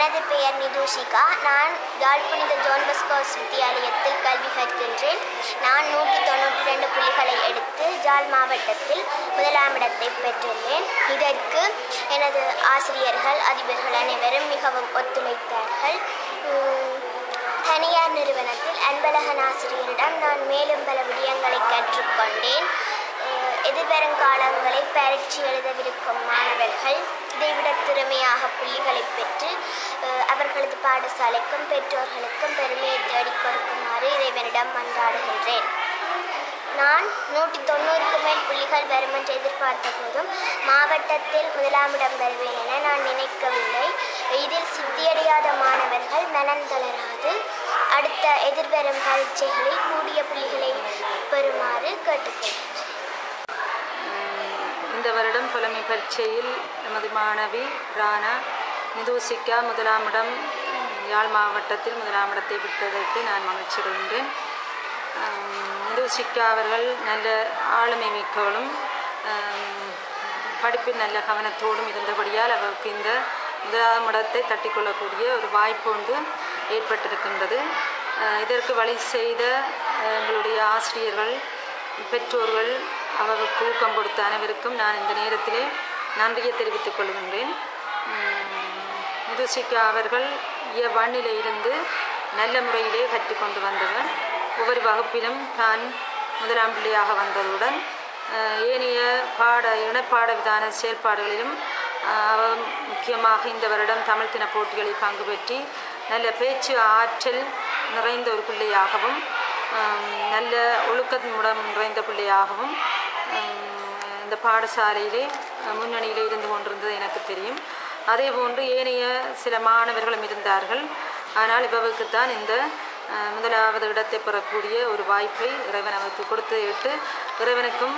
எனது பெயர் நிதூஷிகா நான் யாழ் புனித ஜோன் பஸ்கோஸ் வித்தியாலயத்தில் கல்வி கற்கின்றேன். நான் நூற்றி தொண்ணூற்றி ரெண்டு புள்ளிகளை எடுத்து ஜாழ் மாவட்டத்தில் முதலாம் இடத்தை பெற்றுள்ளேன். இதற்கு எனது ஆசிரியர்கள் அதிபர்கள் அனைவரும் மிகவும் ஒத்துழைத்தார்கள். தனியார் நிறுவனத்தில் அன்பழகன் ஆசிரியரிடம் நான் மேலும் பல விடயங்களை கற்றுக்கொண்டேன். எதிர்வரும் காலங்களில் பயிற்சி எழுதவிருக்கும் மாணவர்கள் திறமையாக புள்ளிகளை பெற்று அவர்களது பாடசாலைக்கும் பெற்றோர்களுக்கும் பெருமையை தேடிக் கொடுக்குமாறு இறைவனிடம் மன்றாடுகின்றேன். நான் நூற்றி தொண்ணூறுக்கு மேல் புள்ளிகள் வரும் என்று எதிர்பார்த்த போதும் மாவட்டத்தில் முதலாமிடம் வருவேன் என நான் நினைக்கவில்லை. இதில் சித்தியடையாத மாணவர்கள் மனம் தளராது. அடுத்த எதிர்வரும் பரீட்சைகளில் கூடிய புள்ளிகளை பெறுமாறு கேட்டுக்கொள்கிறேன். இந்த வருடம் புலமை பரீட்சையில் நமது மாணவி ராணா முதுசிக்கா முதலாமிடம் யாழ் மாவட்டத்தில் முதலாமிடத்தை விட்டதற்கு நான் மகிழ்ச்சி கொள்கின்றேன். முதுசிக்கா அவர்கள் நல்ல ஆளுமை மிக்கவளும் படிப்பில் நல்ல கவனத்தோடும் இருந்தபடியால் அவருக்கு இந்த முதலாம் இடத்தை தட்டிக்கொள்ளக்கூடிய ஒரு வாய்ப்பு ஒன்று ஏற்பட்டிருக்கின்றது. இதற்கு வழி செய்த எங்களுடைய ஆசிரியர்கள் பெற்றோர்கள் அவருக்கு ஊக்கம் கொடுத்த அனைவருக்கும் நான் இந்த நேரத்திலே நன்றியை தெரிவித்துக் கொள்கின்றேன். முதுசிக்கா அவர்கள் வண்ணிலே இருந்து நல்ல முறையிலே கற்றுக்கொண்டு வந்தவர். ஒவ்வொரு வகுப்பிலும் தான் முதலாம் பிள்ளையாக வந்ததுடன் ஏனைய பாட இனப்பாட விதான செயல்பாடுகளிலும் முக்கியமாக இந்த வருடம் தமிழ் தின போட்டிகளில் பங்கு பெற்றி நல்ல பேச்சு ஆற்றல் நிறைந்த ஒரு பிள்ளையாகவும் நல்ல ஒழுக்க மூலம் நிறைந்த பிள்ளையாகவும் இந்த பாடசாலையிலே முன்னணியில் முன்னணியிலே இருந்து கொண்டிருந்தது எனக்கு தெரியும். அதே போன்று ஏனைய சில மாணவர்களும் இருந்தார்கள். ஆனால் இவவுக்குத்தான் இந்த முதலாவது இடத்தை பெறக்கூடிய ஒரு வாய்ப்பை இறைவன் அவருக்கு கொடுத்து விட்டு இறைவனுக்கும்